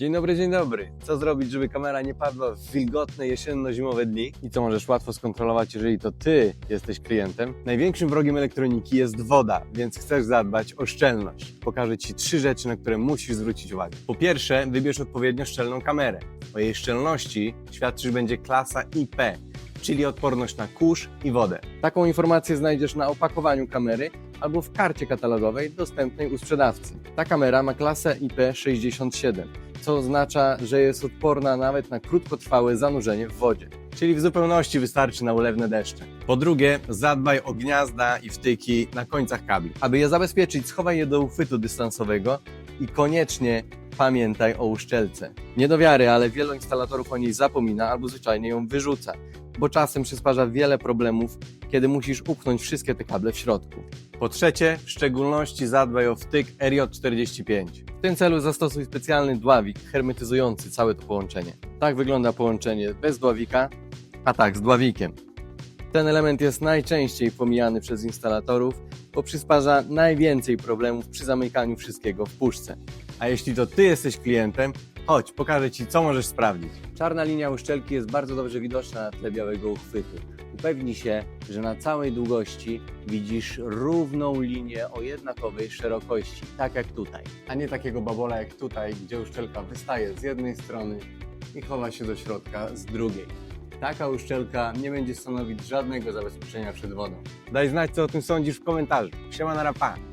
Dzień dobry, dzień dobry. Co zrobić, żeby kamera nie padła w wilgotne jesienno-zimowe dni? I co możesz łatwo skontrolować, jeżeli to ty jesteś klientem? Największym wrogiem elektroniki jest woda, więc chcesz zadbać o szczelność. Pokażę ci trzy rzeczy, na które musisz zwrócić uwagę. Po pierwsze, wybierz odpowiednio szczelną kamerę. O jej szczelności świadczyć będzie klasa IP, czyli odporność na kurz i wodę. Taką informację znajdziesz na opakowaniu kamery albo w karcie katalogowej dostępnej u sprzedawcy. Ta kamera ma klasę IP67, co oznacza, że jest odporna nawet na krótkotrwałe zanurzenie w wodzie. Czyli w zupełności wystarczy na ulewne deszcze. Po drugie, zadbaj o gniazda i wtyki na końcach kabli. Aby je zabezpieczyć, schowaj je do uchwytu dystansowego i koniecznie pamiętaj o uszczelce. Nie do wiary, ale wielu instalatorów o niej zapomina albo zwyczajnie ją wyrzuca, bo czasem przysparza wiele problemów, kiedy musisz upchnąć wszystkie te kable w środku. Po trzecie, w szczególności zadbaj o wtyk RJ45. W tym celu zastosuj specjalny dławik hermetyzujący całe to połączenie. Tak wygląda połączenie bez dławika, a tak z dławikiem. Ten element jest najczęściej pomijany przez instalatorów, bo przysparza najwięcej problemów przy zamykaniu wszystkiego w puszce. A jeśli to Ty jesteś klientem, chodź, pokażę Ci, co możesz sprawdzić. Czarna linia uszczelki jest bardzo dobrze widoczna na tle białego uchwytu. Upewnij się, że na całej długości widzisz równą linię o jednakowej szerokości, tak jak tutaj. A nie takiego babola jak tutaj, gdzie uszczelka wystaje z jednej strony i chowa się do środka z drugiej. Taka uszczelka nie będzie stanowić żadnego zabezpieczenia przed wodą. Daj znać, co o tym sądzisz w komentarzu. Siema na rapa!